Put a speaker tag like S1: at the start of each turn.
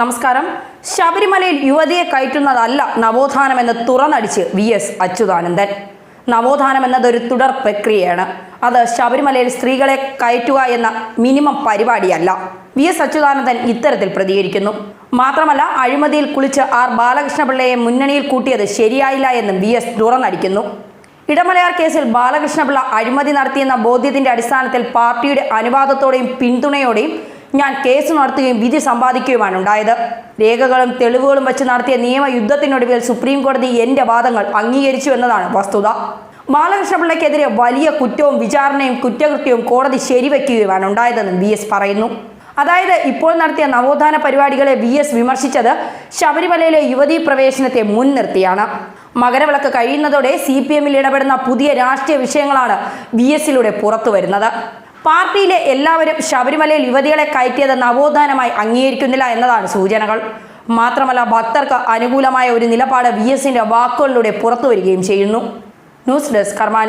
S1: നമസ്കാരം. ശബരിമലയിൽ യുവതിയെ കയറ്റുന്നതല്ല നവോത്ഥാനമെന്ന് തുറന്നടിച്ച് വി എസ് അച്യുതാനന്ദൻ. നവോത്ഥാനം എന്നതൊരു തുടർ പ്രക്രിയയാണ്. അത് ശബരിമലയിൽ സ്ത്രീകളെ കയറ്റുക എന്ന മിനിമം പരിപാടിയല്ല. വി എസ് അച്യുതാനന്ദൻ ഇത്തരത്തിൽ പ്രതികരിക്കുന്നു. മാത്രമല്ല അഴിമതിയിൽ കുളിച്ച് ആർ ബാലകൃഷ്ണപിള്ളയെ മുന്നണിയിൽ കൂട്ടിയത് ശരിയായില്ല എന്നും വി എസ് തുറന്നടിക്കുന്നു. ഇടമലയാർ കേസിൽ ബാലകൃഷ്ണപിള്ള അഴിമതി നടത്തിയെന്ന ബോധ്യത്തിന്റെ അടിസ്ഥാനത്തിൽ പാർട്ടിയുടെ അനുവാദത്തോടെയും പിന്തുണയോടെയും ഞാൻ കേസ് നടത്തുകയും വിധി സമ്പാദിക്കുകയുമാണ് ഉണ്ടായത്. രേഖകളും തെളിവുകളും വെച്ച് നടത്തിയ നിയമയുദ്ധത്തിനൊടുവിൽ സുപ്രീം കോടതി എന്റെ വാദങ്ങൾ അംഗീകരിച്ചു എന്നതാണ് വസ്തുത. ബാലകൃഷ്ണപിള്ളയ്ക്കെതിരെ വലിയ കുറ്റവും വിചാരണയും കുറ്റകൃത്യവും കോടതി ശരിവെക്കുകയുമാണ് ഉണ്ടായതെന്നും വി എസ് പറയുന്നു. അതായത് ഇപ്പോൾ നടത്തിയ നവോത്ഥാന പരിപാടികളെ വി എസ് വിമർശിച്ചത് ശബരിമലയിലെ യുവതീ പ്രവേശനത്തെ മുൻനിർത്തിയാണ് മകരവിളക്ക് കഴിയുന്നതോടെ സി പി എമ്മിൽ ഇടപെടുന്ന പുതിയ രാഷ്ട്രീയ വിഷയങ്ങളാണ് വി എസിലൂടെ പുറത്തു വരുന്നത് പാർട്ടിയിലെ എല്ലാവരും ശബരിമലയിൽ യുവതികളെ കയറ്റിയത് നവോത്ഥാനമായി അംഗീകരിക്കുന്നില്ല എന്നതാണ് സൂചനകൾ. മാത്രമല്ല ഭക്തർക്ക് അനുകൂലമായ ഒരു നിലപാട് വി എസിന്റെ വാക്കുകളിലൂടെ പുറത്തു വരികയും ചെയ്യുന്നു. News desk Karma